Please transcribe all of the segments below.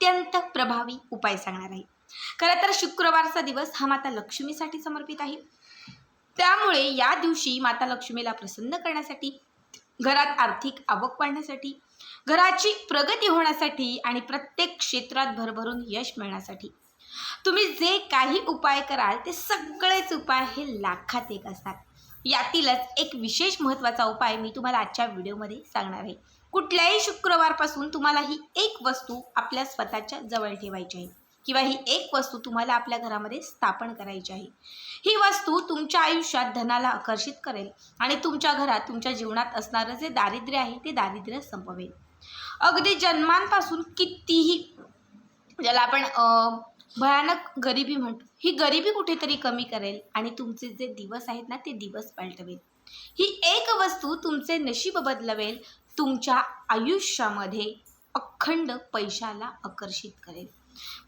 अत्यंत प्रभावी उपाय सांगणार आहे. खरं तर शुक्रवारचा दिवस हा माता लक्ष्मीसाठी समर्पित आहे. त्यामुळे या दिवशी माता लक्ष्मीला प्रसन्न करण्यासाठी घरात आर्थिक आवक वाढण्यासाठी घराची प्रगती होण्यासाठी आणि प्रत्येक क्षेत्रात भरभरून यश मिळण्यासाठी. तुम्ही जे काही उपाय कराल ते सगळेच उपाय हे लाखात एक असतात. यातीलच एक विशेष महत्त्वाचा उपाय मी तुम्हाला आजच्या व्हिडिओमध्ये सांगणार आहे. कुठल्याही शुक्रवारपासून तुम्हाला ही एक वस्तू आपल्या स्वतःच्या जवळ ठेवायची आहे किंवा ही एक वस्तू तुम्हाला आपल्या घरामध्ये स्थापन करायची आहे. ही वस्तू तुमच्या आयुष्यात धनाला आकर्षित करेल आणि तुमच्या घरात तुमच्या जीवनात असणारं जे दारिद्र्य आहे ते दारिद्र्य संपवेल. अगदी जन्मांपासून कितीही ज्याला आपण भयानक गरिबी म्हणतो. ही गरिबी कुठेतरी कमी करेल आणि तुमचे जे दिवस आहेत ना ते दिवस पलटवेल. ही एक वस्तू तुमचे नशीब बदलवेल तुमच्या आयुष्यामध्ये अखंड पैशाला आकर्षित करेल.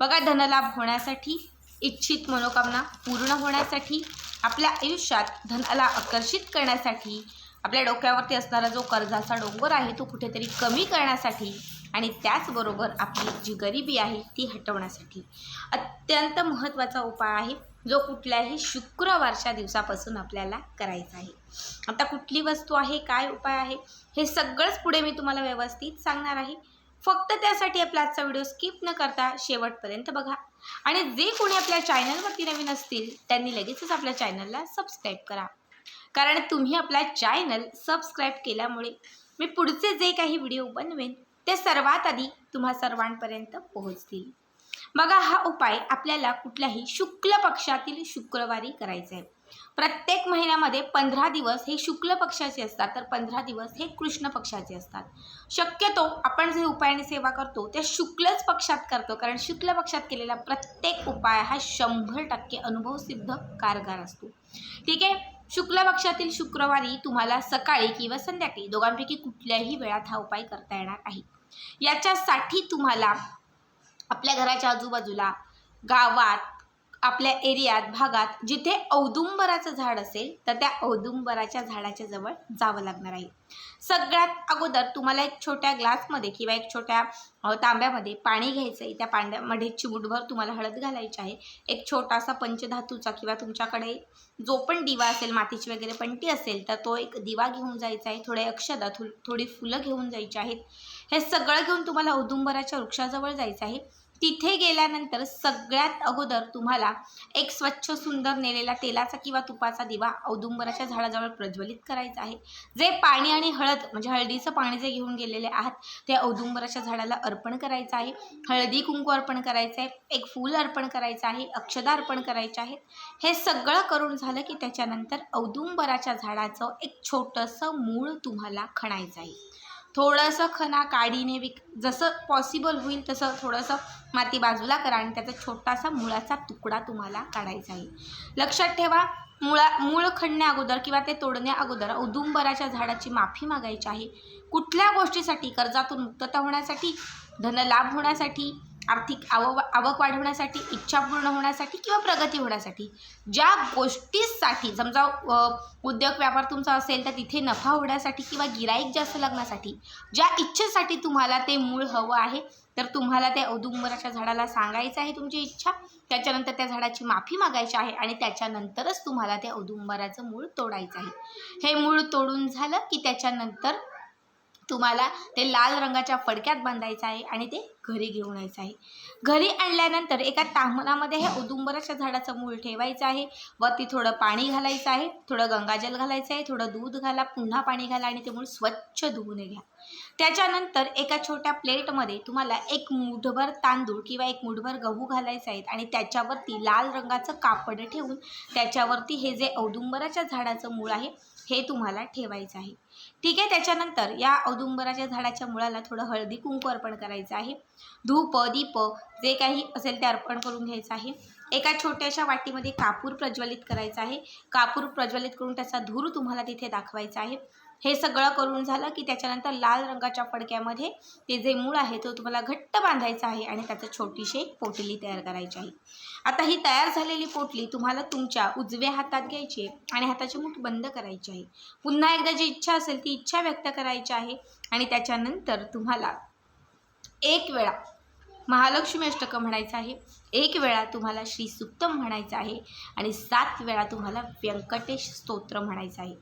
बघा धनलाभ होण्यासाठी इच्छित मनोकामना पूर्ण होण्यासाठी आपल्या आयुष्यात धनाला आकर्षित करण्यासाठी आपल्या डोक्यावरती असणारा जो कर्जाचा डोंगर आहे तो कुठेतरी कमी करण्यासाठी आणि त्याचबरोबर आपली जी गरिबी आहे ती हटवण्यासाठी अत्यंत महत्त्वाचा उपाय आहे जो कुठल्याही शुक्रवारच्या दिवसापासून आपल्याला करायचा आहे. आता कुठली वस्तू आहे काय उपाय आहे हे सगळंच पुढे मी तुम्हाला व्यवस्थित सांगणार आहे. फक्त त्यासाठी आपला आजचा व्हिडिओ स्किप न करता शेवटपर्यंत बघा. आणि जे कोणी आपल्या चॅनलवरती नवीन असतील त्यांनी लगेचच आपल्या चॅनलला सबस्क्राईब करा. कारण तुम्ही आपला चॅनल सबस्क्राईब केल्यामुळे मी पुढचे जे काही व्हिडिओ बनवेन ते सर्वात आधी तुम्हा सर्वांपर्यंत पोहोचतील. बघा हा उपाय आपल्याला कुठल्याही शुक्ल पक्षातील शुक्रवारी करायचा आहे. प्रत्येक महिन्यामध्ये पंधरा दिवस हे शुक्ल पक्षाचे असतात तर पंधरा दिवस हे कृष्ण पक्षाचे असतात. शक्यतो आपण जे उपायाने सेवा करतो त्या शुक्लच पक्षात करतो कारण शुक्ल पक्षात केलेला प्रत्येक उपाय हा शंभर टक्के अनुभवसिद्ध कारगार असतो. ठीक आहे? शुक्ल पक्षातील शुक्रवारी तुम्हाला सकाळी किंवा संध्याकाळी दोघांपैकी कुठल्याही वेळात हा उपाय करता येणार आहे. याच्यासाठी तुम्हाला आपल्या घराच्या आजूबाजूला गावात आपल्या एरियात भागात जिथे औदुंबराचं झाड असेल तर त्या औदुंबराच्या झाडाच्या जवळ जावं लागणार आहे. सगळ्यात अगोदर तुम्हाला एक छोट्या ग्लासमध्ये किंवा एक छोट्या तांब्यामध्ये पाणी घ्यायचं आहे. त्या पांड्यामध्ये चिमूटभर तुम्हाला हळद घालायची आहे. एक छोटासा पंचधातूचा किंवा तुमच्याकडे जो पण दिवा असेल मातीची वगैरे पंटी असेल तर तो एक दिवा घेऊन जायचा आहे. थोडे अक्षदा थोडी फुलं घेऊन जायची आहेत. हे सगळं घेऊन तुम्हाला औदुंबराच्या वृक्षाजवळ जायचं आहे. तिथे गेल्यानंतर सगळ्यात अगोदर तुम्हाला एक स्वच्छ सुंदर नेलेला तेलाचा किंवा तुपाचा दिवा औदुंबराच्या झाडाजवळ प्रज्वलित करायचा आहे. जे पाणी आणि हळद म्हणजे हळदीचं पाणी जे घेऊन गेलेले आहात ते औदुंबराच्या झाडाला अर्पण करायचं आहे. हळदी कुंकू अर्पण करायचं आहे एक फूल अर्पण करायचं आहे अक्षदा अर्पण करायचे आहेत. हे सगळं करून झालं की त्याच्यानंतर औदुंबराच्या झाडाचं एक छोटंसं मूळ तुम्हाला खणायचं आहे. थोडंसं खना काडीने विक जसं पॉसिबल होईल तसं थोडंसं माती बाजूला करा आणि त्याचा छोटासा मुळाचा तुकडा तुम्हाला काढायचा आहे. लक्षात ठेवा मुळा मूळ खणण्या अगोदर किंवा ते तोडण्या अगोदर औदुंबराच्या झाडाची माफी मागायची आहे. कुठल्या गोष्टीसाठी? कर्जातून मुक्तता होण्यासाठी धनलाभ होण्यासाठी आर्थिक आव आवक वाढवण्यासाठी इच्छा पूर्ण होण्यासाठी किंवा प्रगती होण्यासाठी ज्या गोष्टीसाठी समजा उद्योग व्यापार तुमचा असेल तर तिथे नफा होण्यासाठी किंवा गिराईक जास्त लागण्यासाठी ज्या इच्छेसाठी तुम्हाला ते मूळ हवं आहे तर तुम्हाला त्या औदुंबराच्या झाडाला सांगायचं आहे तुमची इच्छा त्याच्यानंतर त्या झाडाची माफी मागायची आहे आणि त्याच्यानंतरच तुम्हाला त्या औदुंबराचं मूळ तोडायचं आहे. हे मूळ तोडून झालं की त्याच्यानंतर तुम्हाला ते लाल रंगाच्या फडक्यात बांधायचं आहे आणि ते घरी घेऊन यायचं आहे. घरी आणल्यानंतर एका तांबणामध्ये हे औदुंबराच्या झाडाचं मूळ ठेवायचं आहे वरती थोडं पाणी घालायचं आहे थोडं गंगाजल घालायचं आहे थोडं दूध घाला पुन्हा पाणी घाला आणि ते मूळ स्वच्छ धुवून घ्या. त्याच्यानंतर एका छोट्या प्लेटमध्ये तुम्हाला एक मुठभर तांदूळ किंवा एक मुठभर गहू घालायचे आहेत आणि त्याच्यावरती लाल रंगाचं कापड ठेवून त्याच्यावरती हे जे औदुंबराच्या झाडाचं मूळ आहे हे तुम्हाला ठेवायचं आहे. ठीक आहे त्याच्यानंतर या औदुंबराच्या झाडाच्या मुळाला थोडं हळदी कुंकू अर्पण करायचं आहे. धूप दीप जे काही असेल ते अर्पण करून घ्यायचं आहे. एका छोट्याशा वाटीमध्ये कापूर प्रज्वलित करायचा आहे. कापूर प्रज्वलित करून त्याचा धूर तुम्हाला तिथे दाखवायचा आहे. हे सगळं करून झालं की त्याच्यानंतर लाल रंगाच्या फडक्यामध्ये ते जे मूळ आहे तो तुम्हाला घट्ट बांधायचं आहे आणि त्याचं छोटीशी एक पोटली तयार करायची आहे. आता ही तयार झालेली पोटली तुम्हाला तुमच्या उजव्या हातात घ्यायची आहे आणि हाताची मूठ बंद करायची आहे. पुन्हा एकदा जी इच्छा असेल ती इच्छा व्यक्त करायची आहे आणि त्याच्यानंतर तुम्हाला एक वेळा महालक्ष्मी अष्टकं म्हणायचं आहे एक वेळा तुम्हाला श्री सुप्तम म्हणायचं आहे आणि सात वेळा तुम्हाला व्यंकटेश स्तोत्र म्हणायचं आहे.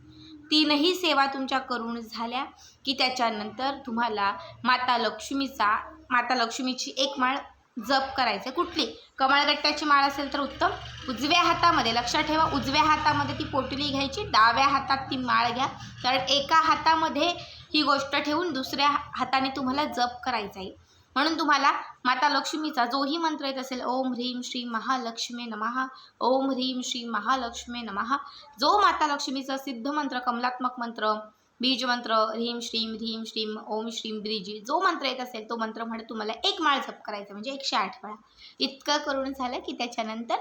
तीनही सेवा तुमच्या करून झाल्या की त्याच्यानंतर तुम्हाला माता लक्ष्मीचा माता लक्ष्मीची एक माळ जप करायचं. कुठली? कमळगट्ट्याची माळ असेल तर उत्तम. उजव्या हातामध्ये लक्षात ठेवा उजव्या हातामध्ये ती पोटली घ्यायची डाव्या हातात ती माळ घ्या. कारण एका हातामध्ये ही गोष्ट ठेवून दुसऱ्या हाताने तुम्हाला जप करायचा आहे म्हणून तुम्हाला माता लक्ष्मीचा जोही मंत्र येत असेल. ओम ह्रीम श्री महालक्ष्मी नमहा ओम ह्रीम श्री महालक्ष्मी नमहा जो माता लक्ष्मीचा सिद्ध मंत्र कमलात्मक मंत्र बीज मंत्र ह्रीम श्रीम ह्रीम श्रीम ओम श्रीम ब्रिजी जो मंत्र येत असेल तो मंत्र म्हणत तुम्हाला एक माळ जप करायचा म्हणजे एकशे आठ वेळा इतकं करून झालं की त्याच्यानंतर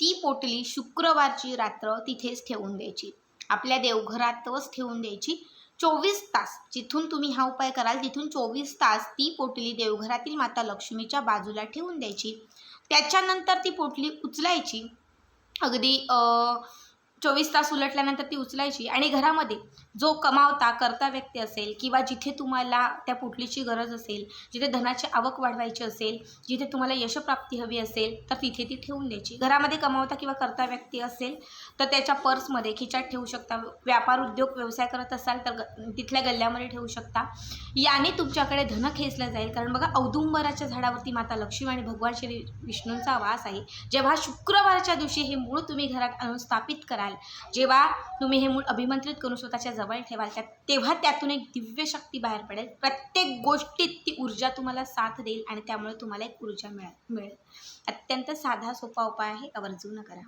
ती पोटली शुक्रवारची रात्र तिथेच ठेवून द्यायची. आपल्या देवघरातच ठेवून द्यायची. चोवीस तास जिथून तुम्ही हा उपाय कराल तिथून चोवीस तास ती पोटली देवघरातील माता लक्ष्मीच्या बाजूला ठेवून द्यायची. त्याच्यानंतर ती पोटली उचलायची. अगदी चोवीस तास उलटल्यानंतर ती उचलायची आणि घरामध्ये जो कमावता करता व्यक्ती असेल किंवा जिथे तुम्हाला त्या पुटलीची गरज असेल जिथे धनाची आवक वाढवायची असेल जिथे तुम्हाला यशप्राप्ती हवी असेल तर तिथे ती ठेवून द्यायची. घरामध्ये कमावता किंवा करता व्यक्ती असेल तर त्याच्या पर्समध्ये खिचात ठेवू शकता. व्यापार उद्योग व्यवसाय करत असाल तर ग तिथल्या गल्ल्यामध्ये ठेवू शकता. याने तुमच्याकडे धन खेचलं जाईल. कारण बघा औदुंबराच्या झाडावरती माता लक्ष्मी आणि भगवान श्री विष्णूंचा वास आहे. जेव्हा शुक्रवारच्या दिवशी हे मूळ तुम्ही घरात आणून स्थापित कराल जेव्हा तुम्ही हे मूळ अभिमंत्रित करून स्वतःच्या जवळ ठेवाल त्या तेव्हा त्यातून एक दिव्य शक्ती बाहेर पडेल. प्रत्येक गोष्टीत ती ऊर्जा तुम्हाला साथ देईल आणि त्यामुळे तुम्हाला एक ऊर्जा मिळेल मिळेल. अत्यंत साधा सोपा उपाय आहे आवर्जून करा.